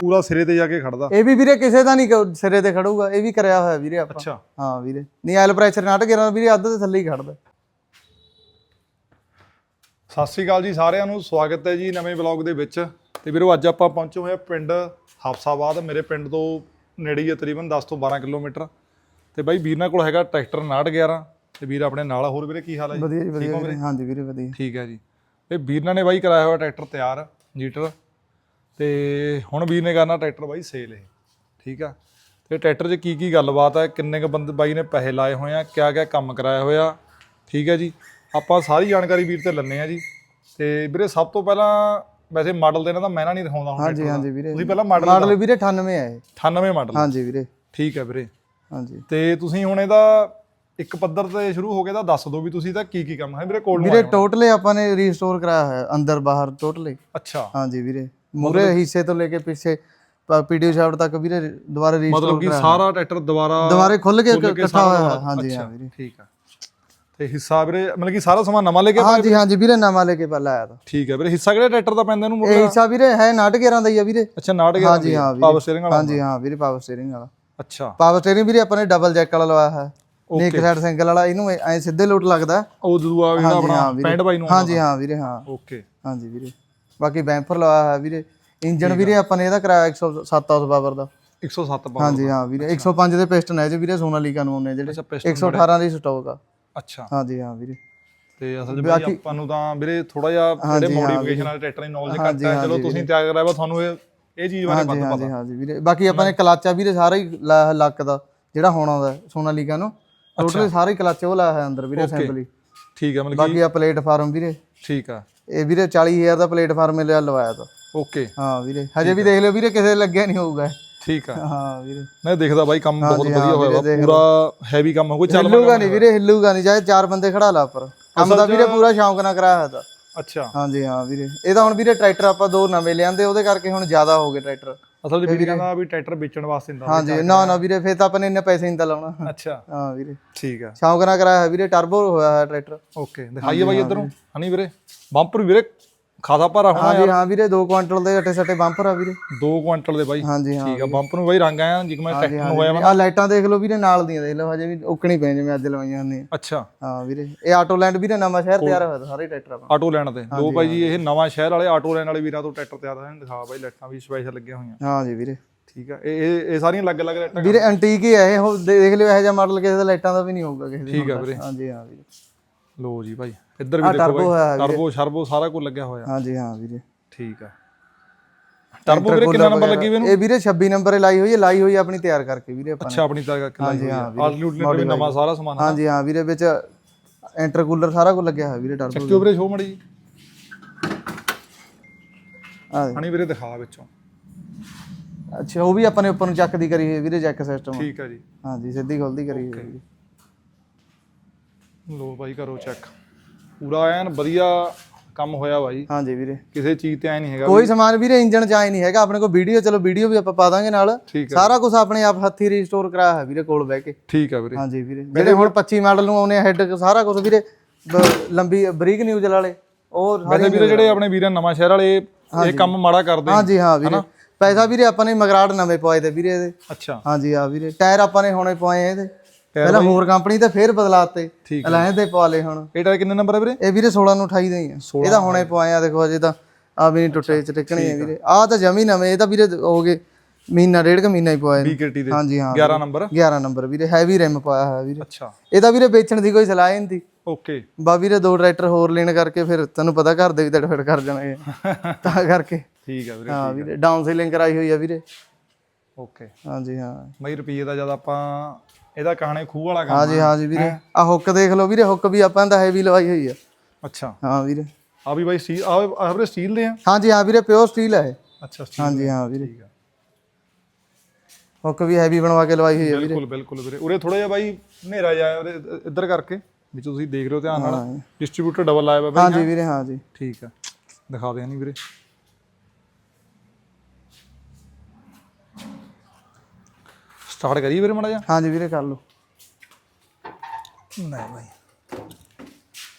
ਪੂਰਾ ਸਿਰੇ ਤੇ ਜਾ ਕੇ ਖੜਦਾ। ਇਹ ਵੀ ਵੀਰੇ ਕਿਸੇ ਦਾ ਨਹੀਂ ਸਿਰੇ ਤੇ ਖੜੂਗਾ ਇਹ ਵੀ ਕਰਿਆ ਹੋਇਆ ਵੀਰੇ ਆਪਾਂ। ਅੱਛਾ। ਹਾਂ ਵੀਰੇ। ਨਹੀਂ ਆਇਲ ਪ੍ਰੈਸ਼ਰ ਨਾਟ ਗਿਰਾ ਵੀਰੇ ਅੱਧ ਦੇ ਥੱਲੇ ਹੀ ਖੜਦਾ। ਸਤਿ ਸ੍ਰੀ ਅਕਾਲ ਜੀ ਸਾਰਿਆਂ ਨੂੰ ਸਵਾਗਤ ਹੈ ਜੀ ਨਵੇਂ ਵਲੌਗ ਦੇ ਵਿੱਚ। ਤੇ ਵੀਰੋ ਅੱਜ ਆਪਾਂ ਪਹੁੰਚੇ ਹੋਏ ਪਿੰਡ ਹਫਸਾਬਾਦ ਮੇਰੇ ਪਿੰਡ ਤੋਂ ਨੇੜੇ ਹੀ ਤਕਰੀਬਨ 10 ਤੋਂ 12 ਕਿਲੋਮੀਟਰ। ਤੇ ਬਾਈ ਵੀਰ ਨਾਲ ਕੋਲ ਹੈਗਾ ਟਰੈਕਟਰ 911 ਤੇ ਵੀਰ ਆਪਣੇ ਨਾਲ। ਹੋਰ ਵੀਰੇ ਕੀ ਹਾਲ ਹੈ ਜੀ? ਵਧੀਆ ਜੀ ਵਧੀਆ ਹਾਂਜੀ ਵੀਰੇ ਵਧੀਆ। ਠੀਕ ਹੈ ਜੀ। ਤੇ ਵੀਰ ਨਾਲ ਨੇ ਬਾਈ ਕਰਾਇਆ ਹੋਇਆ ਟਰੈਕਟਰ ਤਿਆਰ ਜੀਟਰ। ਤੇ ਹੁਣ ਵੀਰ ਨੇ ਕਰਨਾ ਟਰੈਕਟਰ ਬਾਈ ਸੇਲ ਇਹ ਠੀਕ ਆ? ਤੇ ਟਰੈਕਟਰ 'ਚ ਕੀ ਕੀ ਗੱਲਬਾਤ ਹੈ ਕਿੰਨੇ ਕ ਬੰਦੇ ਬਾਈ ਨੇ ਪੈਸੇ ਲਾਏ ਹੋਏ ਆ? ਕਿਆ ਕਿਆ ਕੰਮ ਕਰਾਇਆ ਹੋਇਆ? ਠੀਕ ਹੈ ਜੀ? ਆਪਾਂ ਸਾਰੀ ਜਾਣਕਾਰੀ ਵੀਰ ਤੇ ਲੈਣੇ ਆ ਜੀ। ਤੇ ਵੀਰੇ ਸਭ ਤੋਂ ਪਹਿਲਾਂ ਵੈਸੇ ਮਾਡਲ ਤੇ ਇਹਨਾਂ ਦਾ ਮੈਨਾ ਨਹੀਂ ਦਿਖਾਉਂਦਾ ਹੁਣ ਹਾਂਜੀ ਦਾ। ਹਾਂਜੀ ਵੀਰੇ। ਤੁਸੀਂ ਪਹਿਲਾਂ ਮਾਡਲ ਮਾਡਲ ਵੀਰੇ 98 ਹੈ ਇਹ। 98 ਮਾਡਲ। ਹਾਂਜੀ ਵੀਰੇ। ਠੀਕ ਹੈ ਵੀਰੇ। ਹਾਂਜੀ। ਤੇ ਤੁਸੀਂ ਹੁਣ ਇਹਦਾ ਇੱਕ ਪੱਧਰ ਤੇ ਸ਼ੁਰੂ ਹੋ ਕੇ ਤਾਂ ਦੱਸ ਦਿਓ ਵੀ ਤੁਸੀਂ ਤਾਂ ਕੀ ਕੀ ਕੰਮ ਹੈ। ਵੀਰੇ ਕੋਲ ਨੂੰ ਵੀਰੇ। ਟੋਟਲੇ ਆਪਾਂ ਨੇ ਰੀਸਟੋਰ ਕਰਾਇਆ ਹੋਇਆ ਅੰਦਰ ਬਾਹਰ ਟੋਟਲੇ। ਅੱਛਾ। ਹਾਂਜੀ ਵੀਰੇ। ਮੂਰੇ ਹਿੱਸੇ ਤੋਂ ਲੈ ਕੇ ਪਿੱਛੇ ਪੀਡੀਓ ਸ਼ਾਫਟ ਤੱਕ ਵੀਰੇ ਦੁਬਾਰਾ ਰੀਸਟੋਰ ਮਤਲਬ ਕਿ ਸਾਰਾ ਟਰੈਕਟਰ ਦੁਬਾਰਾ ਦੁਬਾਰੇ ਖੁੱਲ ਕੇ ਇਕੱਠਾ ਹੋਇਆ ਹਾਂਜੀ ਹਾਂ ਵੀਰੇ। ਠੀਕ ਆ। ਤੇ ਹਿੱਸਾ ਵੀਰੇ ਮਤਲਬ ਕਿ ਸਾਰਾ ਸਮਾਨ ਨਵਾਂ ਲੈ ਕੇ ਹਾਂਜੀ ਹਾਂਜੀ ਵੀਰੇ ਨਵਾਂ ਲੈ ਕੇ ਪਹਿਲਾਂ ਆਇਆ ਤਾਂ। ਠੀਕ ਹੈ ਵੀਰੇ ਹਿੱਸਾ ਕਿਹੜੇ ਟਰੈਕਟਰ ਦਾ ਪੈਂਦਾ ਇਹਨੂੰ ਇਹ ਮੁੱਢਲਾ ਹਿੱਸਾ ਵੀਰੇ ਹੈ 911 ਦਾ ਹੀ ਆ ਵੀਰੇ। ਅੱਛਾ 911 ਹਾਂਜੀ ਹਾਂ ਵੀਰੇ। ਪਾਵਰ ਸਟੀਅਰਿੰਗ ਵਾਲਾ ਹਾਂਜੀ ਹਾਂ ਵੀਰੇ ਪਾਵਰ ਸਟੀਅਰਿੰਗ ਵਾਲਾ। ਅੱਛਾ। ਪਾਵਰ ਸਟੀਅਰਿੰਗ ਵੀਰੇ ਆਪਾਂ ਨੇ ਡਬਲ ਜੈਕ ਵਾਲਾ ਲਵਾਇਆ ਹੈ ਨੇਕ ਸਾਈਡ ਸਿੰਗਲ ਵਾਲਾ ਇਹਨੂੰ ਐ ਸਿੱਧੇ ਲੋਟ ਲੱਗਦਾ। ਉਹ ਦੂਆ ਜਿਹੜਾ ਆਪਣਾ ਪੈਂਡ ਬਾਈ ਨੂੰ ਹਾਂਜੀ ਹਾਂ ਵੀਰੇ ਹਾਂ। ਓਕੇ ਹਾਂਜੀ ਵੀਰੇ। ਬਾਕੀ ਬੈਂਪਰ ਲਵਾਇਆ ਹੈ ਵੀਰੇ। ਇੰਜਨ ਵੀਰੇ ਆਪਾਂ ਨੇ ਇਹਦਾ ਕਰਾਇਆ 107 ਹਾਰਸ ਪਾਵਰ ਦਾ। 107 ਪਾਵਰ ਹਾਂਜੀ ਹਾਂ ਵੀਰੇ। 105 ਦੇ ਪਿਸਟਨ ਹੈ ਜੇ ਵੀਰੇ ਸੋਨਾਲੀਕਾ ਨੂੰ ਆਉਂਦੇ ਜਿਹੜੇ। ਅੱਛਾ piston 118 ਦੀ ਸਟਾਕ ਆ। ਅੱਛਾ। ਹਾਂਜੀ ਹਾਂ ਵੀਰੇ। ਤੇ ਅਸਲ 'ਚ ਬਾਈ ਆਪਾਂ ਨੂੰ ਤਾਂ ਵੀਰੇ ਥੋੜਾ ਜਿਹਾ ਜਿਹੜੇ ਮੋਡੀਫਿਕੇਸ਼ਨ ਵਾਲੇ ਟਰੈਕਟਰ ਦੀ ਨੌਲੇਜ ਘੱਟ ਹੈ। ਚਲੋ ਤੁਸੀਂ ਤਿਆਰ ਕਰਾਇਆ ਵਾ ਤੁਹਾਨੂੰ ਇਹ ਇਹ ਚੀਜ਼ ਬਾਰੇ ਵੱਧ ਹਾਂਜੀ ਹਾਂਜੀ ਹਾਂਜੀ ਵੀਰੇ। ਬਾਕੀ ਆਪਾਂ ਨੇ ਕਲਾਚਾ ਵੀਰੇ ਸਾਰਾ ਹੀ ਲੱਕ ਦਾ ਜਿਹੜਾ ਹੋਣਾ ਦਾ ਸੋਨਾਲੀਕਾ ਨੂੰ। ਟੋਟਲੀ ਸਾਰੇ ਕਲਾਚੇ ਉਹ ਲਾਇਆ ਹੈ ਅੰਦਰ ਵੀਰੇ ਅਸੈਂਬਲੀ ਠੀਕ ਹੈ ਮਤਲਬ ਬਾਕੀ ਆ ਪਲੇਟਫਾਰਮ ਵੀਰੇ। ਠੀਕ ਆ। ਇਹ ਵੀਰੇ 40000 ਦਾ ਪਲੇਟਫਾਰਮ ਲਿਆ ਲਵਾਇਆ ਤਾ। ਓਕੇ। ਹਾਂ ਵੀਰੇ ਹਜੇ ਵੀ ਦੇਖ ਲਿਓ ਵੀਰੇ ਕਿਸੇ ਲੱਗਿਆ ਨਹੀਂ ਹੋਊਗਾ। ਠੀਕ ਆ। ਹਾਂ ਵੀਰੇ। ਨਹੀਂ ਦੇਖਦਾ ਬਾਈ ਕੰਮ ਬਹੁਤ ਵਧੀਆ ਹੋਇਆ ਪੂਰਾ ਹੈਵੀ ਕੰਮ ਹੋ ਗਿਆ ਚੱਲ ਹਿੱਲੂਗਾ ਨਹੀਂ ਵੀਰੇ ਹਿੱਲੂਗਾ ਨਹੀਂ ਚਾਹੇ ਚਾਰ ਬੰਦੇ ਖੜਾ ਲਾ ਉੱਪਰ। ਕੰਮ ਦਾ ਵੀਰੇ ਪੂਰਾ ਸ਼ੌਂਕ ਨਾਲ ਕਰਾਇਆ ਹੋਇਆ ਅੱਛਾ। ਹਾਂਜੀ ਹਾਂ ਵੀਰੇ। ਇਹ ਤਾਂ ਹੁਣ ਵੀਰੇ ਟਰੈਕਟਰ ਆਪਾਂ ਦੋ ਨਵੇਂ ਲਿਆਂਦੇ ਉਹਦੇ ਕਰਕੇ ਹੁਣ ਜ਼ਿਆਦਾ ਹੋ ਗਏ ਟਰੈਕਟਰ। ਅਸਲ 'ਚ ਵੀਰੇ ਕਹਿੰਦਾ ਵੀ ਟਰੈਕਟਰ ਵੇਚਣ ਵਾਸਤੇ ਹੁੰਦਾ ਹਾਂਜੀ ਨਾ ਨਾ ਵੀਰੇ ਫੇਰ ਤਾਂ ਆਪਾਂ ਨੇ ਇੰਨੇ ਪੈਸੇ ਨਹੀਂ ਤਾਂ ਲਾਉਣਾ। ਅੱਛਾ। ਹਾਂ ਵੀਰੇ। ਠੀਕ ਆ। ਸ਼ੌਂਕ ਨਾਲ ਕਰਾਇਆ ਵੀਰੇ ਟਰਬੋ ਹੋਇਆ ਹੈ ਟਰੈਕਟਰ। ਓਕੇ ਦਿਖਾਈਏ ਬਾਈ ਇਧਰੋਂ। ਹਨੀ ਵੀਰੇ ਬੰਪਰ ਵੀਰੇ। ਖਾਦਾ ਭਾਰਾ ਹੋਣਾ ਹਾਂਜੀ ਹਾਂ ਵੀਰੇ 2 ਕੁਆਂਟਲ ਦੇ ਅੱਟੇ ਸੱਟੇ ਬੰਪਰ ਆ ਵੀਰੇ। 2 ਕੁਇੰਟਲ ਦੇ ਬਾਈ। ਹਾਂਜੀ ਹਾਂ। ਠੀਕ ਆ ਬੰਪਰ ਨੂੰ ਬਾਈ ਰੰਗ ਆਇਆ ਜਿਵੇਂ ਟਰੈਕਟਰ ਨੂੰ ਹੋਇਆ ਵਾ। ਆ ਲਾਈਟਾਂ ਦੇਖ ਲਓ ਵੀਰੇ ਨਾਲ ਦੀਆਂ ਦੇਖ ਲਓ ਹਜੇ ਵੀ ਉਕਣੀ ਪਈਆਂ ਜਿਵੇਂ ਅੱਜ ਲਵਾਈਆਂ ਹੁੰਦੀਆਂ। ਅੱਛਾ। ਹਾਂ ਵੀਰੇ ਇਹ ਆਟੋਲੈਂਡ ਵੀਰੇ ਨਵਾਂ ਸ਼ਹਿਰ ਤਿਆਰ ਹੋਇਆ ਸਾਰੇ ਟਰੈਕਟਰ ਆਪਾਂ। ਆਟੋ ਲੈਣ ਤੇ। ਲੋ ਬਾਈ ਜੀ ਇਹ ਨਵਾਂ ਸ਼ਹਿਰ ਵਾਲੇ ਆਟੋ ਲੈਣ ਵਾਲੇ ਵੀਰਾਂ ਤੋਂ ਟਰੈਕਟਰ ਤਿਆਰ ਹੋਇਆ ਦਿਖਾ ਬਾਈ ਲਾਈਟਾਂ ਵੀ ਸਪੈਸ਼ਲ ਲੱਗੀਆਂ ਹੋਈਆਂ। ਹਾਂ ਜੀ ਵੀਰੇ। ਠੀਕ ਆ ਇਹ ਇਹ ਸਾਰੀਆਂ ਅਲੱਗ-ਅਲੱਗ ਲਾਈਟਾਂ ਵੀਰੇ ਐਂਟੀਕ ਹੀ ਆ ਇਹ। ਦੇਖ ਲਿਓ ਇਹੋ ਜਿਹਾ ਮਾਡਲ ਕਿਸੇ ਦਾ ਲਾਈਟਾਂ ਦਾ ਵੀ ਨਹੀਂ ਹੋਊਗਾ ਕਿਸੇ ਦੇ ਠੀਕ ਆ ਵੀਰੇ। ਹਾਂਜੀ ਹਾਂ ਵੀਰੇ। ਲੋ ਜੀ ਬਾਈ। ਇੱਧਰ ਵੀ ਦੇਖੋ turbo ਹੋਇਆ ਬਾਈ ਟਰਬੋ ਸ਼ਰਬੋ ਸਾਰਾ ਕੁਝ ਲੱਗਿਆ ਹੋਇਆ। ਹਾਂਜੀ ਹਾਂ ਵੀਰੇ। ਠੀਕ ਆ। ਟਰਬੋ ਵੀਰੇ ਕਿੰਨਾ ਨੰਬਰ ਲੱਗੀ ਵੀ ਇਹਨੂੰ? ਇਹ ਵੀਰੇ 26 ਨੰਬਰ ਲਾਈ ਹੋਈ ਹੈ ਲਾਈ ਹੋਈ ਹੈ ਆਪਣੀ ਤਿਆਰ ਕਰਕੇ ਵੀਰੇ ਆਪਾਂ ਨੇ। ਅੱਛਾ ਆਪਣੀ ਤਰ੍ਹਾਂ ਹੋਈ ਆ ਹਾਂ, ਆਲਟੀਟਿਊਡ ਵੀ ਨਵਾਂ ਸਾਰਾ ਸਮਾਨ ਹਾਂਜੀ ਹਾਂ ਵੀਰੇ ਵਿੱਚ ਇੰਟਰਕੂਲਰ ਸਾਰਾ ਕੁਝ ਲੱਗਿਆ ਹੋਇਆ ਵੀਰੇ ਟਰਬੋ ਕਿਉਂ ਵੀਰੇ ਸ਼ੋ ਮੜੀ ਜੀ। ਆ ਹਣੀ ਵੀਰੇ ਦਿਖਾ ਵਿੱਚੋਂ। ਅੱਛਾ ਉਹ ਵੀ ਆਪਾਂ ਨੇ ਉੱਪਰ ਨੂੰ ਚੱਕ ਦੀ ਕਰੀ ਹੋਈ ਹੈ ਵੀਰੇ ਜੈਕ ਸਿਸਟਮ ਠੀਕ ਆ ਜੀ। ਹਾਂਜੀ ਸਿੱਧੀ ਖੁੱਲਦੀ ਕਰੀ ਹੋਈ ਹੈ ਵੀਰੇ। ਲੋ ਬਾਈ ਕਰੋ ਚੈੱਕ ਪੂਰਾ ਐਨ ਵਧੀਆ ਕੰਮ ਹੋਇਆ ਬਾਈ। ਹਾਂਜੀ ਵੀਰੇ। ਕਿਸੇ ਚੀਜ਼ ਤੇ ਐ ਨਹੀਂ ਹੈਗਾ ਕੋਈ ਸਮਾਨ ਵੀਰੇ ਇੰਜਨ ਚ ਆਏ ਨਹੀਂ ਹੈਗਾ। ਆਪਣੇ ਕੋਲ ਵੀਡੀਓ ਚਲੋ ਵੀਡੀਓ ਵੀ ਆਪਾਂ ਪਾ ਦਾਂਗੇ ਨਾਲ। ਸਾਰਾ ਕੁਝ ਆਪਣੇ ਆਪ ਹੱਥੀ ਰੀਸਟੋਰ ਕਰਾਇਆ ਹੈ ਵੀਰੇ ਕੋਲ ਬਹਿ ਕੇ। ਠੀਕ ਆ ਵੀਰੇ। ਹਾਂਜੀ ਵੀਰੇ। ਜਿਹੜੇ ਹੁਣ 25 ਮਾਡਲ ਨੂੰ ਆਉਨੇ ਹੈਡ ਸਾਰਾ ਕੁਝ ਵੀਰੇ ਲੰਬੀ ਬਰੀਕ ਨਿਊਜ਼ ਵਾਲੇ। ਉਹ ਸਾਰੇ ਵੀਰੇ ਜਿਹੜੇ ਆਪਣੇ ਵੀਰਾਂ ਨਵਾਂ ਸ਼ਹਿਰ ਵਾਲੇ ਇਹ ਕੰਮ ਮਾੜਾ ਕਰਦੇ ਹਾਂਜੀ ਹਾਂ ਵੀਰੇ। ਪੈਸਾ ਵੀਰੇ ਆਪਾਂ ਨੇ ਮਗਰਾੜ ਨਵੇਂ ਪਵਾਏ ਤੇ ਵੀਰੇ ਇਹਦੇ। ਅੱਛਾ। ਹਾਂਜੀ ਆ ਵੀਰੇ। ਟਾਇਰ ਆਪਾਂ ਨੇ ਹੁਣੇ ਪਵਾਏ ਇਹਦੇ। ਪਹਿਲਾਂ ਹੋਰ ਕੰਪਨੀ ਤੇ ਫੇਰ ਬਦਲਾਤੇ। ਅਲਾਇੰਸ ਦੇ ਪਵਾ ਲਏ ਹੁਣ। ਇਹ ਟਾਇਰ ਕਿੰਨੇ ਨੰਬਰ ਹੈ ਵੀਰੇ? ਇਹ ਵੀਰੇ 16 ਨੂੰ 28 ਦੇ ਹੀ ਆ। ਇਹਦਾ ਹੁਣੇ ਪਵਾਏ ਆ ਦੇਖੋ ਅਜੇ ਤਾਂ ਆ ਵੀ ਨਹੀਂ ਟੁੱਟੇ ਚ ਟਿਕਣੇ ਆ ਵੀਰੇ। ਆ ਤਾਂ ਜਮੀ ਨਵੇਂ ਇਹ ਤਾਂ ਵੀਰੇ ਹੋ ਗਏ ਮਹੀਨਾ ਡੇਢ ਕ ਮਹੀਨਾ ਹੀ BKT ਦੇ। ਹਾਂਜੀ ਹਾਂ। 11 ਨੰਬਰ? 11 ਨੰਬਰ ਵੀਰੇ ਹੈਵੀ ਰਿਮ ਪਾਇਆ ਹੋਇਆ ਵੀਰੇ। ਅੱਛਾ। ਇਹਦਾ ਵੀਰੇ ਵੇਚਣ ਦੀ ਕੋਈ ਸਲਾਹ ਨਹੀਂ ਸੀ। ਓਕੇ। ਬਾ ਵੀਰੇ ਦੋ ਟਰੈਕਟਰ ਹੋਰ ਲੈਣ ਕਰਕੇ ਫਿਰ ਤੈਨੂੰ ਪਤਾ ਘਰ ਦੇ ਵੀ ਤੜਫੜ ਕਰ ਜਾਣਗੇ। ਤਾਂ ਕਰਕੇ। ਠੀਕ ਆ ਵੀਰੇ ਹਾਂ ਵੀਰੇ ਡਾਊਨ ਸੀਲਿੰਗ ਕਰਾਈ ਹੋਈ ਆ ਵੀਰੇ। ਓਕੇ। ਹਾਂਜੀ ਹਾਂ। ਮਈ ਰੁਪਈਏ ਦਾ ਜਦ ਆਪਾਂ ਇਹਦਾ ਕਹਾਣੇ ਖੂਹ ਵਾਲਾ ਕੰਮ ਹਾਂਜੀ ਹਾਂਜੀ ਵੀਰੇ। ਆ ਹੁੱਕ ਦੇਖ ਲਓ ਵੀਰੇ ਹੁੱਕ ਵੀ ਆਪਾਂ ਦਾ ਹੈਵੀ ਲਵਾਈ ਹੋਈ ਆ। ਅੱਛਾ। ਆ ਹਾਂ ਵੀਰੇ। ਵੀ ਬਾਈ ਸਟੀਲ ਆ ਆ ਵੀਰੇ ਸਟੀਲ ਦੇ ਆ? ਹਾਂਜੀ ਹਾਂ ਵੀਰੇ ਪਿਓਰ ਸਟੀਲ ਹੈ ਇਹ। ਅੱਛਾ ਸਟੀਲ ਹਾਂਜੀ ਹਾਂ ਵੀਰੇ। ਠੀਕ ਆ। ਹੁੱਕ ਵੀ ਹੈਵੀ ਬਣਵਾ ਕੇ ਲਵਾਈ ਹੋਈ ਆ ਬਿਲਕੁਲ ਬਿਲਕੁਲ ਵੀਰੇ। ਉਰੇ ਥੋੜਾ ਜਿਹਾ ਬਾਈ ਹਨੇਰਾ ਇ- ਇੱਧਰ ਕਰਕੇ ਵਿੱਚ ਤੁਸੀਂ ਦੇਖ ਰਹੇ ਹੋ ਧਿਆਨ ਨਾਲ। ਡਿਸਟ੍ਰੀਬਿਊਟਰ ਡਬਲ ਆਇਆ ਬਾਈ ਹਾਂਜੀ ਵੀਰੇ ਹਾਂਜੀ। ਠੀਕ ਆ। ਦਿਖਾ ਦੇ ਨਹੀਂ ਵੀਰੇ। ਸਟਾਰਟ ਕਰੀਏ ਵੀਰੇ ਮੜਾ ਜਾ ਹਾਂਜੀ ਵੀਰੇ ਕਰ ਲਓ। ਨਹੀਂ ਬਾਈ।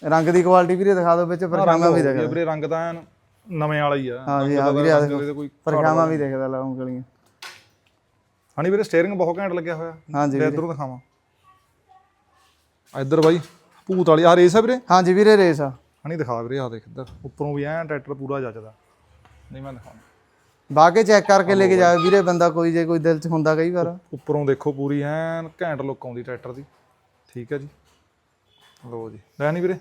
ਰੰਗ ਦੀ ਕੁਆਲਿਟੀ ਵੀਰੇ ਦਿਖਾ ਦਿਓ ਵਿੱਚ ਪਰਛਾਵਾਂ ਵੀ ਦਿਖਾ ਵੀਰੇ ਰੰਗ ਤਾਂ ਐਨ ਨਵੇਂ ਵਾਲਾ ਹੀ ਆ। ਹਾਂ ਜੀ, ਬਾਕੀ ਹਾਂ ਤਾਂ ਵੀਰੇ, ਆਹ ਇਹਦੇ ਤੇ ਕੋਈ ਪਰਛਾਵਾਂ ਵੀ ਦੇਖਦਾ ਲਾ ਉਂਗਲੀਆਂ ਹਣੀ ਵੀਰੇ ਸਟੀਅਰਿੰਗ ਬਹੁਤ ਘੈਂਟ ਲੱਗਿਆ ਹੋਇਆ। ਹਾਂਜੀ ਤੇ ਇਧਰੋਂ ਦਿਖਾਵਾਂ। ਆ ਇੱਧਰ ਬਾਈ ਭੂਤ ਵਾਲੀ ਆ ਰੇਸ ਆ ਵੀਰੇ? ਹਾਂਜੀ ਵੀਰੇ ਰੇਸ ਆ। ਹਣੀ ਦਿਖਾ ਵੀਰੇ ਆ ਦੇਖ ਇੱਧਰ। ਉੱਪਰੋਂ ਵੀ ਐਂ ਟਰੈਕਟਰ ਪੂਰਾ ਜੱਜਦਾ ਨਹੀਂ ਮੈਂ ਦਿਖਾਉਣਾ। ਬਾਕੇ ਚੈੱਕ ਕਰਕੇ ਲੈ ਕੇ ਜਾਵੇ ਵੀਰੇ ਬੰਦਾ ਕੋਈ ਜੇ ਕੋਈ ਦਿਲ 'ਚ ਹੁੰਦਾ ਕਈ ਵਾਰ। ਉੱਪਰੋਂ ਦੇਖੋ ਪੂਰੀ ਐਨ ਘੈਂਟ ਲੁੱਕ ਆਉਂਦੀ ਟਰੈਕਟਰ ਦੀ। ਠੀਕ ਹੈ ਜੀ। ਲਓ ਜੀ। ਲੈ ਨਹੀਂ ਵੀਰੇ?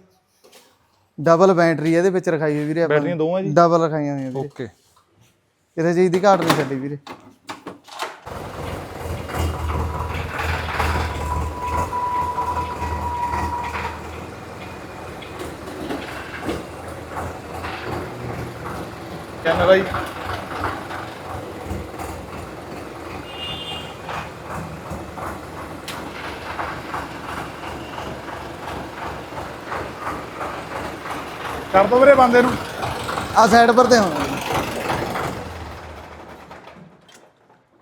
ਡਬਲ ਬੈਟਰੀ ਇਹਦੇ ਵਿੱਚ ਰਖਾਈ ਹੋਈ ਵੀਰੇ ਆਪਾਂ। ਬੈਟਰੀਆਂ ਦੋ ਆ ਜੀ? ਡਬਲ ਰਖਾਈਆਂ ਹੋਈਆਂ ਵੀਰੇ। ਓਕੇ ਕਿਸੇ ਚੀਜ਼ ਦੀ ਘਾਟ ਨਹੀਂ ਛੱਡੀ ਵੀਰੇ। ਕੈਮਰਾ ਜੀ। ਕਰ ਦੋ ਵੀਰੇ ਬੰਦੇ ਨੂੰ। ਆ ਸਾਈਡ ਪਰ ਤੇ ਹੁਣ।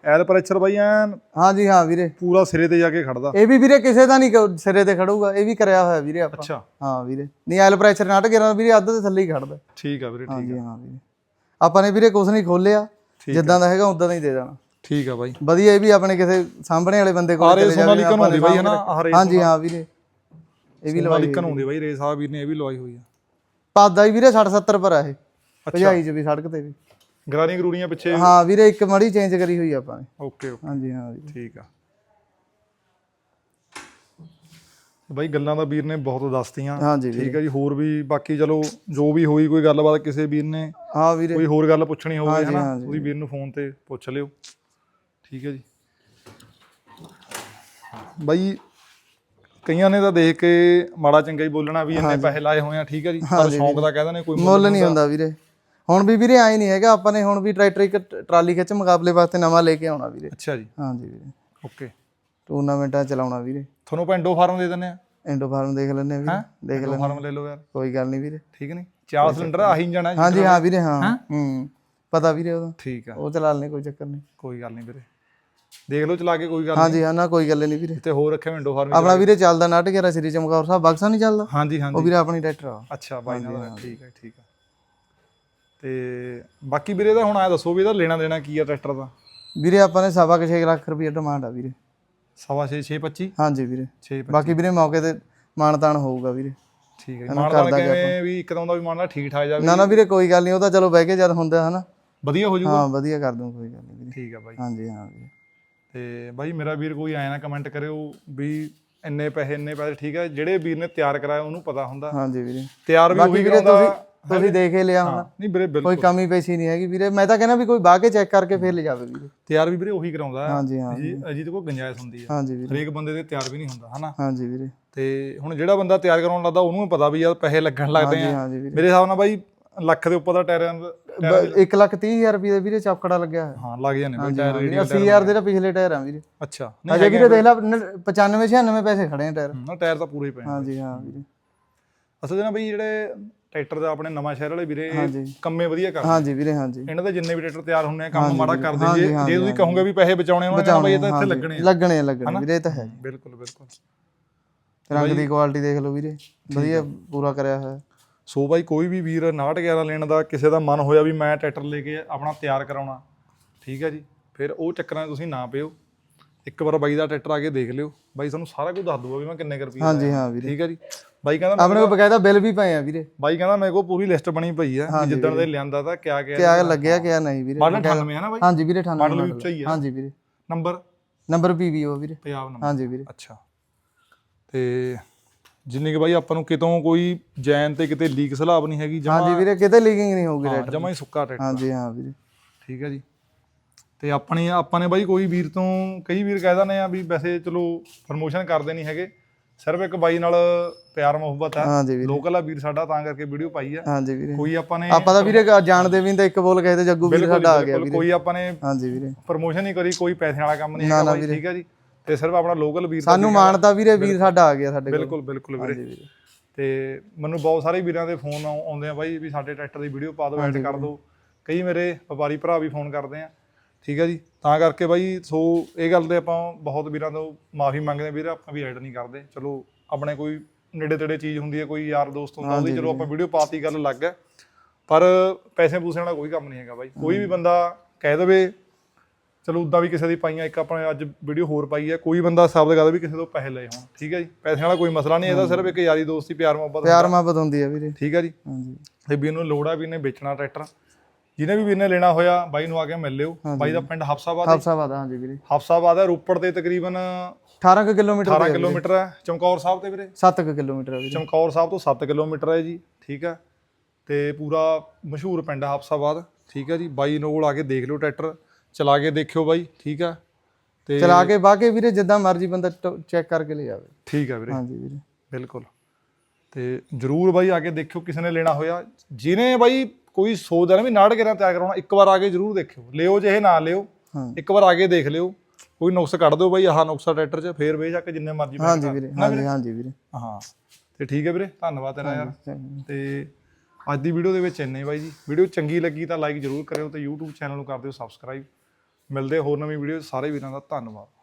L pressure by N. ਹਾਂਜੀ ਹਾਂ ਵੀਰੇ। ਪੂਰਾ ਸਿਰੇ ਤੇ ਜਾ ਕੇ ਖੜਦਾ। ਇਹ ਵੀ ਵੀਰੇ ਕਿਸੇ ਦਾ ਨਹੀਂ ਕ- ਸਿਰੇ ਤੇ ਖੜੂਗਾ ਇਹ ਵੀ ਕਰਿਆ ਹੋਇਆ ਵੀਰੇ ਆਪਾਂ। ਅੱਛਾ। ਹਾਂ ਵੀਰੇ। ਨਹੀਂ ਆਇਲ ਪ੍ਰੈਸ਼ਰ ਨਾਟ ਗਿਰਾਂ ਵੀਰੇ ਅੱਧ ਦੇ ਥੱਲੇ ਹੀ ਖੜਦਾ। ਠੀਕ ਆ ਵੀਰੇ ਠੀਕ ਹਾਂਜੀ ਹਾਂ ਵੀਰੇ। ਆਪਾਂ ਨੇ ਵੀਰੇ ਕੁਝ ਨਹੀਂ ਖੋਲਿਆ ਜਿੱਦਾਂ ਦਾ ਹੈਗਾ ਉਦਾਂ ਦਾ ਹੀ ਦੇ ਦੇਣਾ। ਠੀਕ ਆ ਬਾਈ। ਵਧੀਆ ਇਹ ਵੀ ਆਪਣੇ ਕਿਸੇ ਸਾਹਮਣੇ ਵਾਲੇ ਬੰਦੇ ਕੋਲ ਆਰੇ ਸੋਨਾਲੀਕਨ ਆਪਾਂ ਹੁੰਦੀ ਨੇ ਬਾਈ ਹਨਾ ਆਰੇ ਹਾਂਜੀ ਹਾਂ ਵੀਰੇ। ਇਹ ਵੀ ਲਵਾਈ ਸੋਨਾਲੀਕਨ ਹੁੰਦੀ ਬਾਈ ਰੇਸ ਆ ਵੀਰ ਨੇ ਇਹ ਵੀ ਲਵਾਈ ਹੋਈ ਆ। ਪਾਦਾ ਹੀ ਵੀਰੇ 60 70 ਪਰ ਆ ਇਹ। ਭਜਾਈ ਚ ਵੀ ਸੜਕ ਤੇ ਵੀ। ਗਰਾਰੀਆਂ ਗਰੂੜੀਆਂ ਪਿੱਛੇ ਹਾਂ ਵੀਰੇ ਇੱਕ ਮੜੀ ਚੇਂਜ ਕਰੀ ਹੋਈ ਆਪਾਂ ਨੇ। ਓਕੇ ਓਕੇ ਹਾਂਜੀ ਹਾਂ ਵੀਰੇ ਠੀਕ ਆ। ਬਾਈ ਗੱਲਾਂ ਦਾ ਵੀਰ ਨੇ ਬਹੁਤ ਦੱਸਤੀਆਂ। ਹਾਂਜੀ ਵੀਰੇ। ਠੀਕ ਹੈ ਜੀ ਹੋਰ ਵੀ ਬਾਕੀ ਚਲੋ ਜੋ ਵੀ ਹੋਈ ਕੋਈ ਗੱਲਬਾਤ ਕਿਸੇ ਵੀਰ ਨੇ ਹਾਂ ਵੀਰੇ। ਕੋਈ ਹੋਰ ਗੱਲ ਪੁੱਛਣੀ ਹੋਵੇ ਹਾਂਜੀ, ਹਨਾ ਹਾਂਜੀ। ਉਹਦੀ ਵੀਰ ਨੂੰ ਫੋਨ ਤੇ ਪੁੱਛ ਲਿਓ। ਠੀਕ ਹੈ ਜੀ। ਬਾਈ ਕਈਆਂ ਨੇ ਤਾਂ ਦੇਖ ਕੇ ਮਾੜਾ ਚੰਗਾ ਹੀ ਬੋਲਣਾ ਵੀ ਇੰਨੇ ਪੈਸੇ ਲਾਏ ਹੋਏ ਆ ਠੀਕ ਹੈ ਜੀ। ਪਰ ਸ਼ੌਂਕ ਦਾ ਕਹਿ ਦਿੰਦੇ ਕੋਈ ਮੁੱਲ ਨਹੀਂ ਹੁੰਦਾ। ਵੀਰੇ। ਹੁਣ ਵੀ ਵੀਰੇ ਆਏ ਨਹੀਂ ਹੈਗਾ ਆਪਾਂ ਨੇ ਹੁਣ ਵੀ ਟਰੈਕਟਰ ਇੱਕ ਟਰਾਲੀ ਖਿੱਚ ਮੁਕਾਬਲੇ ਵਾਸਤੇ ਨਵਾਂ ਲੈ ਕੇ ਆਉਣਾ ਵੀਰੇ। ਅੱਛਾ ਜੀ। ਹਾਂਜੀ ਵੀਰੇ। ਓਕੇ। ਟੂਰਨਾਮੈਂਟਾਂ ਚਲਾਉਣਾ ਵੀਰੇ। ਤੁਹਾਨੂੰ ਪਿੰਡੋ ਫਾਰਮ ਦੇ ਦਿੰਦੇ ਆ? ਇੰਡੋ ਫਾਰਮ ਦੇਖ ਲੈਣੇ ਵੀਰੇ। ਦੇਖ ਇੰਡੋ ਫਾਰਮ ਲੈ ਲਓ ਯਾਰ। ਕੋਈ ਗੱਲ ਨਹੀਂ ਵੀਰੇ। ਠੀਕ ਨਹੀਂ? ਚਾਰ ਸਿਲੰਡਰ ਆਹੀ ਜਾਣਾ ਜੀ ਹਾਂਜੀ ਹਾਂ ਵੀਰੇ ਹਾਂ? ਹੂੰ। ਪਤਾ ਵੀਰੇ ਉਹਦਾ। ਠੀਕ ਆ। ਉਹ ਚਲਾ ਲੈਣੇ ਕੋਈ ਚੱਕਰ ਨਹੀਂ। ਕੋਈ ਗੱਲ ਨਹੀਂ ਵੀਰੇ। ਦੇਖ ਲਓ ਚਲਾ ਕੇ ਕੋਈ ਗੱਲ ਹਾਂਜੀ ਹਾਂ ਨਾ ਕੋਈ ਗੱਲ ਨਹੀਂ ਵੀਰੇ। ਤੇ ਹੋਰ ਰੱਖੇ ਵਿੰਡੋ ਫਾਰਮ ਆਪਣਾ ਵੀਰੇ ਚੱਲਦਾ ਨਾਟਕ ਹੈ ਸ੍ਰੀ ਚਮਕੌਰ ਸਾਹਿਬ ਬਕਸਾ ਨਹੀਂ ਚੱਲਦਾ? ਹਾਂਜੀ ਉਹ ਹਾਂਜੀ ਵੀਰੇ ਆਪਣੀ ਟਰੈਕਟਰ ਆ। ਅੱਛਾ ਬਾਈ ਨਾਲ ਠੀਕ ਹੈ। ਠੀਕ ਹੈ ਤੇ ਬਾਕੀ ਵੀਰੇ ਦਾ ਹੁਣ ਆਇਆ ਦੱਸੋ ਵੀ ਇਹਦਾ ਲੈਣਾ ਦੇਣਾ ਕੀ ਆ ਟਰੈਕਟਰ ਦਾ? ਵੀਰੇ ਆਪਾਂ ਨੇ ਸਵਾ ਕੁ ਛੇ ਲੱਖ ਰੁਪਏ ਡਿਮਾਂਡ ਆ ਵੀਰੇ। ਸਵਾ ਛੇ ਛੇ 25 ਹਾਂਜੀ ਵੀਰੇ। 6 ਬਾਕੀ ਵੀਰੇ ਮੌਕੇ ਤੇ ਮਾਨਤਾਨ ਹੋਊਗਾ ਵੀਰੇ। ਠੀਕ ਹੈ ਮਾਨਦਾਰ ਕਿਵੇਂ ਵੀ ਇੱਕਦਮ ਦਾ ਵੀ ਮਾਨਦਾਰ ਠੀਕ ਠਾਕ ਜਾਵੇ ਨਾ ਨਾ ਵੀਰੇ ਕੋਈ ਗੱਲ ਨਹੀਂ ਉਹ ਤਾਂ ਚਲੋ ਬਹਿ ਕੇ ਜਦ ਹੁੰਦਾ ਹਨਾ। ਵਧੀਆ ਹੋ ਜਾਊਗਾ ਹਾਂ ਵਧੀਆ ਕਰ ਦੂੰ ਕੋਈ ਗੱਲ ਨਹੀਂ ਵੀਰੇ। ਠੀਕ ਹੈ ਬਾਈ। ਹਾਂਜੀ ਹਾਂ ਵੀਰੇ। ਤੇ ਬਾਈ ਮੇਰਾ ਵੀਰ ਕੋਈ ਆਇਆ ਨਾ ਕਮੈਂਟ ਕਰਿਓ ਵੀ ਇੰਨੇ ਪੈਸੇ ਇੰਨੇ ਪੈਸੇ ਠੀਕ ਹੈ ਜਿਹੜੇ ਵੀਰ ਨੇ ਤਿਆਰ ਕਰਾਇਆ ਉਹਨੂੰ ਪਤਾ ਹੁੰਦਾ। ਹਾਂਜੀ ਵੀਰੇ। ਤਿਆਰ ਵੀ ਉਹੀ ਵੀਰੇ ਤੁਸੀਂ ਕਰਾਉਂਦਾ ਤੁਸੀਂ ਦੇਖ ਹੀ ਲਿਆ ਹੁਣ। ਨਹੀਂ ਵੀਰੇ ਬਿਲਕੁਲ। ਕੋਈ ਕਮੀ ਪੇਸ਼ੀ ਨਹੀਂ ਹੈਗੀ ਵੀਰੇ। ਮੈਂ ਤਾਂ ਕਹਿੰਦਾ ਵੀ ਕੋਈ ਬਾਹ ਕੇ ਚੈੱਕ ਕਰਕੇ ਫੇਰ ਲੈ ਜਾਵੇ ਵੀਰੇ। ਤਿਆਰ ਵੀ ਵੀਰੇ ਉਹੀ ਕਰਾਉਂਦਾ। ਹਾਂਜੀ ਹਾਂ ਜੀ ਅਜੀਤ ਕੋ ਗੁੰਜਾਇਸ਼ ਹੁੰਦੀ ਹੈ। ਹਾਂਜੀ ਵੀਰੇ। ਹਰੇਕ ਬੰਦੇ ਦੇ ਤਿਆਰ ਵੀ ਨਹੀਂ ਹੁੰਦਾ ਹਨਾ? ਹਾਂਜੀ ਵੀਰੇ। ਤੇ ਹੁਣ ਜਿਹੜਾ ਬੰਦਾ ਤਿਆਰ ਕਰਾਉਣ ਲੱਗਦਾ ਉਹਨੂੰ ਵੀ ਪਤਾ ਵੀ ਯਾਰ ਪੈਸੇ ਲੱਗਣ ਲੱਗਦੇ ਆ। ਮੇਰੇ ਹਿਸਾਬ ਨਾਲ ਬਾਈ ਲੱਖ ਦੇ ਉੱਪਰ ਦਾ ਟਾਇਰਾਂ ਦਾ 1 ਲੱਖ 30 ਹਜ਼ਾਰ ਰੁਪਏ ਦਾ ਵੀਰੇ ਚੌਕੜਾ ਲੱਗਿਆ ਹੋਇਆ। ਹਾਂ ਲੱਗ ਜਾਂਦੇ ਹਾਂਜੀ ਟਾਇਰ ਰੇਡੀਅਲ ਵੀਰੇ 80000 ਦੇ ਤਾਂ ਪਿਛਲੇ ਟਾਇਰ ਆ ਵੀਰੇ। ਅੱਛਾ ਨਹੀਂ ਅਜੇ ਵੀਰੇ ਦੇਖ ਲੈ 95 96 ਪੈਸੇ ਖੜੇ ਆ ਟਾਇਰ। ਨਾ ਟਾਇਰ ਤਾਂ ਪੂਰੇ ਹੀ ਪਏ ਆ। ਹਾਂਜੀ ਹਾਂ ਵੀਰੇ। ਅਸਲ ਨਾ ਬਈ ਜਿਹੜੇ ਟਰੈਕਟਰ ਦਾ ਆਪਣੇ ਨਵਾਂ ਸ਼ਹਿਰ ਵਾਲੇ ਵੀਰੇ ਹਾਂਜੀ। ਕੰਮੇ ਵਧੀਆ ਕਰਦੇ ਹਾਂਜੀ ਵੀਰੇ ਹਾਂਜੀ। ਇਹਨਾਂ ਦੇ ਜਿੰਨੇ ਵੀ ਟਰੈਕਟਰ ਤਿਆਰ ਹੁੰਨੇ ਆ ਕੰਮ ਮਾੜਾ ਕਰਦੇ ਜੇ ਜੇ ਤੁਸੀਂ ਕਹੋਗੇ ਵੀ ਪੈਸੇ ਬਚਾਉਣੇ ਉਹਨਾਂ ਨੇ ਬਈ ਇਹ ਤਾਂ ਇੱਥੇ ਲੱਗਣੇ ਆ। ਲੱਗਣੇ ਆ ਲੱਗਣੇ ਵੀਰੇ ਇਹ ਤਾਂ ਹੈ। ਬਿਲਕੁਲ ਬਿਲਕੁਲ। ਰੰਗ ਦੀ ਕੁਆਲਿਟੀ ਦੇਖ ਲਓ ਵੀਰੇ। ਵਧੀਆ ਪੂਰਾ ਕਰਿਆ ਹੋਇਆ। ਸੋ ਬਾਈ ਕੋਈ ਵੀ ਵੀਰ 911 ਲੈਣ ਦਾ ਕਿਸੇ ਦਾ ਮਨ ਹੋਇਆ ਵੀ ਮੈਂ ਟਰੈਕਟਰ ਲੈ ਕੇ ਆਪਣਾ ਤਿਆਰ ਕਰਾਉਣਾ ਠੀਕ ਹੈ ਜੀ? ਫਿਰ ਉਹ ਚੱਕਰਾਂ 'ਚ ਤੁਸੀਂ ਨਾ ਪਿਓ। ਇੱਕ ਵਾਰ ਬਾਈ ਦਾ ਟਰੈਕਟਰ ਆ ਕੇ ਦੇਖ ਲਿਓ। ਬਾਈ ਤੁਹਾਨੂੰ ਸਾਰਾ ਕੁਝ ਦੱਸ ਦੂਗਾ ਵੀ ਮੈਂ ਕਿੰਨੇ ਰੁਪਏ ਹਾਂਜੀ ਹਾਂ ਵੀਰੇ। ਠੀਕ ਹੈ ਜੀ? ਬਾਈ ਕਹਿੰਦਾ ਆਪਣੇ ਕੋਲ ਬਕਾਇਦਾ ਬਿੱਲ ਵੀ ਪਏ ਆ ਵੀਰੇ। ਬਾਈ ਕਹਿੰਦਾ ਮੇਰੇ ਕੋਲ ਪੂਰੀ ਲਿਸਟ ਬਣੀ ਪਈ ਆ ਜਿੱਦਣ ਦੇ ਲਿਆਂਦਾ ਤਾਂ ਕਿਆ ਕਿਆ ਕਿਆ ਲੱਗਿਆ ਕਿਆ ਨਹੀਂ ਵੀਰੇ। ਮਾਡਲ 98 ਹੈ ਨਾ ਬਾਈ? ਹਾਂਜੀ ਵੀਰੇ 98 ਮਾਡਲ ਵੀ ਉੱਚਾ ਹੀ ਆ। ਹਾਂਜੀ ਵੀਰੇ। ਨੰਬਰ? ਨੰਬਰ ਪੀਵੀਓ ਵੀਰੇ। ਪੰਜਾਬ ਨੰਬਰ। ਹਾਂਜੀ ਵੀਰੇ। ਅੱਛਾ। ਤੇ ਜਿੰਨੀ ਕਿ ਬਾਈ ਆਪਾਂ ਨੂੰ ਕਿਤੋਂ ਕੋਈ ਜੈਨ ਤੇ ਕਿਤੇ ਲੀਕ ਸਲਾਬ ਨਹੀਂ ਹੈਗੀ ਜਮਾ ਹਾਂਜੀ ਵੀਰੇ ਕਿਤੇ ਲੀਕਿੰਗ ਨਹੀਂ ਹੋਊਗੀ ਰੇਟ ਜਮਾ ਹੀ ਸੁੱਕਾ ਟਰੈਕਟਰ ਹਾਂਜੀ ਹਾਂ ਵੀਰੇ। ਠੀਕ ਹੈ ਜੀ। ਤੇ ਆਪਣੀ ਆਪਾਂ ਨੇ ਬਾਈ ਕੋਈ ਵੀਰ ਤੋਂ ਕਈ ਵੀਰ ਕਹਿ ਦਿੰਦੇ ਆ ਵੀ ਵੈਸੇ ਚਲੋ ਪ੍ਰਮੋਸ਼ਨ ਕਰਦੇ ਨਹੀਂ ਹੈਗੇ। ਸਿਰਫ ਇੱਕ ਬਾਈ ਨਾਲ ਪਿਆਰ ਮੁਹੱਬਤ ਹਾਂਜੀ ਵੀਰੇ। ਲੋਕਲ ਆ ਵੀਰ ਸਾਡਾ ਤਾਂ ਕਰਕੇ ਵੀਡੀਓ ਪਾਈ ਆ। ਹਾਂਜੀ ਵੀਰੇ। ਕੋਈ ਆਪਾਂ ਨੇ ਆਪਾਂ ਤਾਂ ਵੀਰੇ ਜਾਣਦੇ ਵੀ ਨਹੀਂ ਤਾਂ ਇੱਕ ਬੋਲ ਕਹੇ ਤੇ ਜੱਗੂ ਵੀਰ ਸਾਡਾ ਆ ਗਿਆ ਬਿਲਕੁਲ। ਕੋਈ ਆਪਾਂ ਨੇ ਹਾਂਜੀ ਵੀਰੇ। ਪ੍ਰਮੋਸ਼ਨ ਨਹੀਂ ਕਰੀ ਕੋਈ ਪੈਸੇ ਵਾਲਾ ਕੰਮ ਨਹੀਂ ਹੈਗਾ ਬਾਈ ਠੀਕ ਹੈ ਜੀ। ਤੇ ਸਿਰਫ ਆਪਣਾ ਲੋਕਲ ਵੀਰ ਸਾਨੂੰ ਮਾਣਤਾ ਵੀਰੇ ਵੀਰ ਸਾਡਾ ਆ ਗਿਆ ਸਾਡੇ ਕੋਲ। ਬਿਲਕੁਲ ਬਿਲਕੁਲ ਵੀਰੇ। ਤੇ ਮੈਨੂੰ ਬਹੁਤ ਸਾਰੇ ਵੀਰਾਂ ਦੇ ਫੋਨ ਆਉਂਦੇ ਆ ਬਾਈ ਵੀ ਸਾਡੇ ਟਰੈਕਟਰ ਦੀ ਵੀਡੀਓ ਪਾ ਦਿਓ ਐਡ ਕਰ ਦਿਓ। ਕਈ ਮੇਰੇ ਵਪਾਰੀ ਭਰਾ ਵੀ ਫੋਨ ਕਰਦੇ ਆ। ਠੀਕ ਹੈ ਜੀ? ਤਾਂ ਕਰਕੇ ਬਾਈ ਸੋ ਇਹ ਗੱਲ ਤੇ ਆਪਾਂ ਬਹੁਤ ਵੀਰਾਂ ਤੋਂ ਮਾਫੀ ਮੰਗਦੇ ਆ। ਵੀਰ ਆਪਾਂ ਵੀ ਐਡ ਨਹੀਂ ਕਰਦੇ। ਚਲੋ ਆਪਣੇ ਕੋਈ ਨੇੜੇ ਤੇੜੇ ਚੀਜ਼ ਹੁੰਦੀ ਹੈ ਕੋਈ ਯਾਰ ਦੋਸਤ ਹੁੰਦਾ ਉਹਦੀ ਚਲੋ ਆਪਾਂ ਵੀਡੀਓ ਪਾਤੀ ਗੱਲ ਲੱਗ ਹੈ ਪਰ ਪੈਸੇ ਪੂਸੇ ਵਾਲਾ ਕੋਈ ਕੰਮ ਨਹੀਂ ਹੈਗਾ ਬਾਈ। ਕੋਈ ਵੀ ਬੰਦਾ ਕਹਿ ਦੇਵੇ ਚਲੋ ਉਦਾਂ ਵੀ ਕਿਸੇ ਦੀ ਪਾਈਆਂ ਇੱਕ ਆਪਣੇ ਅੱਜ ਵੀਡੀਓ ਹੋਰ ਪਾਈ ਹੈ ਕੋਈ ਬੰਦਾ ਸਾਬਤ ਕਰਦਾ ਵੀ ਕਿਸੇ ਤੋਂ ਪੈਸੇ ਲਏ ਹੋਣ ਠੀਕ ਹੈ ਜੀ? ਪੈਸੇ ਵਾਲਾ ਕੋਈ ਮਸਲਾ ਨਹੀਂ ਇਹਦਾ ਸਿਰਫ ਇੱਕ ਯਾਰੀ ਦੋਸਤੀ ਪਿਆਰ ਮੁਹੱਬਤ ਪਿਆਰ ਮੁਹੱਬਤ ਹੁੰਦੀ ਹੈ ਵੀਰੇ। ਠੀਕ ਹੈ ਜੀ? ਹਾਂਜੀ। ਤੇ ਵੀਰ ਨੂੰ ਲੋੜ ਆ ਵੀ ਨੇ ਵੇਚਣਾ ਟਰੈਕਟਰ। ਜਿਹਨੇ ਵੀ ਵੀਰ ਨੇ ਲੈਣਾ ਹੋਇਆ ਬਾਈ ਨੂੰ ਆ ਕੇ ਮਿਲ ਲਿਓ। ਬਾਈ ਦਾ ਪਿੰਡ ਹਫਸਾਬਾਦ ਹੈ ਹਫਸਾਬਾਦ ਹਾਂਜੀ ਵੀਰੇ। ਹਫਸਾਬਾਦ ਹੈ ਰੋਪੜ ਤੇ ਤਕਰੀਬਨ 18 ਕੁ ਕਿਲੋਮੀਟਰ 18 ਕਿਲੋਮੀਟਰ ਹੈ। ਚਮਕੌਰ ਸਾਹਿਬ ਤੇ ਵੀਰੇ? 7 ਕੁ ਕਿਲੋਮੀਟਰ ਹੈ ਵੀਰੇ। ਚਮਕੌਰ ਸਾਹਿਬ ਤੋਂ 7 ਕਿਲੋਮੀਟਰ ਹੈ ਜੀ ਠੀਕ ਹੈ ਤੇ ਪੂਰਾ ਮਸ਼ਹੂਰ ਪਿੰਡ ਹਫਸਾਬਾਦ ਠੀਕ ਹੈ ਜੀ। ਬਾਈ ਨੋਲ ਆ ਕੇ ਦੇਖ ਲਿਓ ਟਰੈਕਟਰ। ਚਲਾ ਕੇ ਦੇਖਿਓ ਬਾਈ ਠੀਕ ਹੈ ਤੇ ਚਲਾ ਕੇ ਬਾਕੇ ਵੀਰੇ ਜਿੱਦਾਂ ਮਰਜ਼ੀ ਬੰਦਾ ਚੈੱਕ ਕਰਕੇ ਲੈ ਜਾਵੇ ਠੀਕ ਹੈ ਵੀਰੇ। ਹਾਂਜੀ ਵੀਰੇ। ਬਿਲਕੁਲ। ਤੇ ਜਰੂਰ ਬਾਈ ਆ ਕੇ ਦੇਖਿਓ ਕਿਸੇ ਨੇ ਲੈਣਾ ਹੋਇਆ। ਜਿਹਨੇ ਬਾਈ ਕੋਈ ਸੋਚਦਾ ਨਾ ਵੀ ਨਾੜ ਕੇ ਤਿਆਰ ਕਰਾਉਣਾ ਇੱਕ ਵਾਰ ਆ ਕੇ ਜਰੂਰ ਦੇਖਿਓ। ਲਿਓ ਜੇ ਇਹ ਨਾ ਲਿਓ। ਇੱਕ ਵਾਰ ਆ ਕੇ ਦੇਖ ਲਿਓ। ਕੋਈ ਨੁਕਸ ਕੱਢ ਦਿਓ ਬਾਈ ਆਹ ਨੁਕਸਾ ਟਰੈਕਟਰ 'ਚ ਫੇਰ ਬੇਸ਼ੱਕ ਜਿੰਨੇ ਮਰਜ਼ੀ ਹਾਂਜੀ ਵੀਰੇ ਹਾਂਜੀ ਹਾਂਜੀ ਵੀਰੇ। ਹਾਂ। ਤੇ ਠੀਕ ਹੈ ਵੀਰੇ ਧੰਨਵਾਦ ਤੇਰਾ ਯਾਰ। ਤੇ ਅੱਜ ਦੀ ਵੀਡੀਓ ਦੇ ਵਿੱਚ ਇੰਨੇ ਬਾਈ ਜੀ। ਵੀਡੀਓ ਚੰਗੀ ਲੱਗੀ ਤਾਂ ਲਾਈਕ ਜਰੂਰ ਕਰਿਓ ਤੇ YouTube ਚੈਨਲ ਨੂੰ ਕਰ ਦਿਓ ਸਬਸਕ੍ਰਾਈਬ ਮਿਲਦੇ ਹੋਰ ਨਵੀਂ ਵੀਡੀਓ ਸਾਰੇ ਵੀਰਾਂ ਦਾ ਧੰਨਵਾਦ।